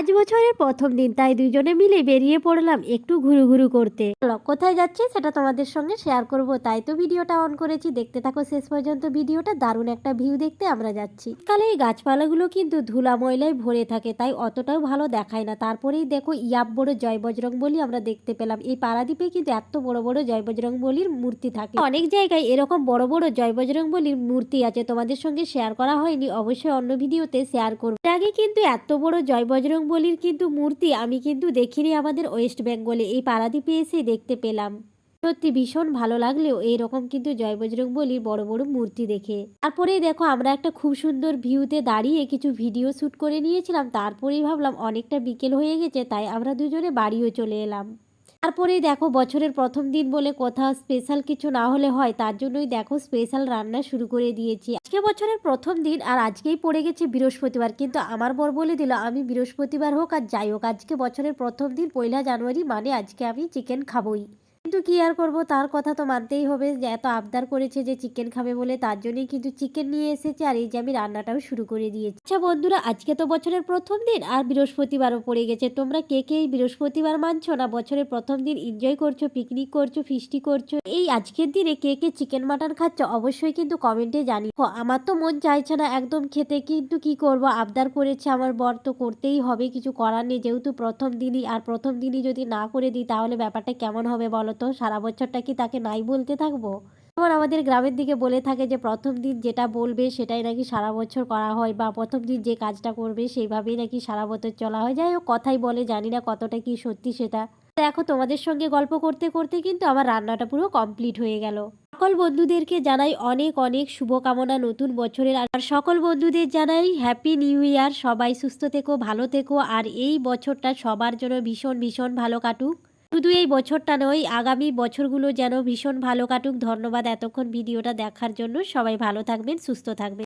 আজ বছরের প্রথম দিন, তাই দুজনে মিলে বেরিয়ে পড়লাম একটু ঘুরু ঘুরু করতে। কোথায় যাচ্ছে সেটা তোমাদের সঙ্গে শেয়ার করব, তাই তো ভিডিওটা অন করেছি। দেখতে থাকো, শেষ পর্যন্ত ভিডিওটা দারুণ একটা ভিউ দেখতে আমরা যাচ্ছি। কালে এই গাছপালাগুলো কিন্তু ধুলা ময়লায় ভরে থাকে, তাই অতটাও ভালো দেখায় না। তারপরেই দেখো, ইয়াব বড় জয় বজরং বলি আমরা দেখতে পেলাম। এই পারাদ্বীপে কিন্তু এত বড় বড় জয় বজরং বলির মূর্তি থাকে। অনেক জায়গায় এরকম বড় বড় জয় বজরং বলির মূর্তি আছে, তোমাদের সঙ্গে শেয়ার করা হয়নি, অবশ্যই অন্য ভিডিওতে শেয়ার করব। আগে কিন্তু এত বড় জয় বজরং বলির কিন্তু মূর্তি আমি কিন্তু দেখিনি আমাদের ওয়েস্ট বেঙ্গলে। এই পারাদ্বীপে এসে দেখতে পেলাম। সত্যি ভীষণ ভালো লাগলেও এইরকম কিন্তু জয় বজরং বলির বড় বড় মূর্তি দেখে। তারপরে দেখো আমরা একটা খুব সুন্দর ভিউতে দাঁড়িয়ে কিছু ভিডিও শ্যুট করে নিয়েছিলাম। তারপরেই ভাবলাম অনেকটা বিকেল হয়ে গেছে, তাই আমরা দুজনে বাড়িও চলে এলাম। তারপরেই দেখো বছরের প্রথম দিন বলে কোথাও স্পেশাল কিছু না হলে হয়, তার জন্যই দেখো স্পেশাল রান্না শুরু করে দিয়েছি। আজকে বছরের প্রথম দিন আর আজকেই পড়ে গেছে বৃহস্পতিবার, কিন্তু আমার বর বলে দিল, আমি বৃহস্পতিবার হোক আর যাই হোক, আজকে বছরের প্রথম দিন পয়লা জানুয়ারি মানে আজকে আমি চিকেন খাবই। কিন্তু কি আর করব? তার কথা তো মানতেই হবে যে, এত আবদার করেছে যে চিকেন খাবে বলে। তার জন্যই কিন্তু চিকেন নিয়ে এসেছে আর এই যে, আমি রান্নাটাও শুরু করে দিয়েছি। আচ্ছা বন্ধুরা, আজকে তো বছরের প্রথম দিন আর বৃহস্পতিবারও পড়ে গেছে। তোমরা কে কে এই বৃহস্পতিবার মানছো না বছরের প্রথম দিন এনজয় করছ পিকনিক করছ ফিস্টি করছ? এই আজকের দিনে কে কে চিকেন মাটন খাচ্ছ অবশ্যই কিন্তু কমেন্টে জানি আমার তো মন চাইছে না একদম খেতে, কিন্তু কি করব? আবদার করেছে আমার বর, তো করতেই হবে। কিছু করার নেই, যেহেতু প্রথম দিনই। আর প্রথম দিনই যদি না করে দিই, তাহলে ব্যাপারটা কেমন হবে বলো তো সারা বছরটা কি তাকে নাই বলতে থাকব? যেমন আমাদের গ্রামের দিকে বলে থাকে যে, প্রথম দিন যেটা বলবে সেটাই নাকি সারা বছর করা হয় বা প্রথম দিন যে কাজটা করবে সেইভাবেই নাকি সারা বছর চলা হয়। যাই হোক, কথাই বলে, জানি না কতটা কি সত্যি সেটা। দেখো, তোমাদের সঙ্গে গল্প করতে করতে কিন্তু আমার রান্নাটা পুরো কমপ্লিট হয়ে গেল। সকল বন্ধুদেরকে জানাই অনেক অনেক শুভকামনা নতুন বছরের আর সকল বন্ধুদের জানাই হ্যাপি নিউ ইয়ার সবাই সুস্থ থেকো, ভালো থেকো আর এই বছরটা সবার জন্য ভীষণ ভীষণ ভালো কাটুক। শুধু এই বছরটা নয়, আগামী বছরগুলো যেন ভীষণ ভালো কাটুক। ধন্যবাদ এতক্ষণ ভিডিওটা দেখার জন্য। সবাই ভালো থাকবেন, সুস্থ থাকবেন।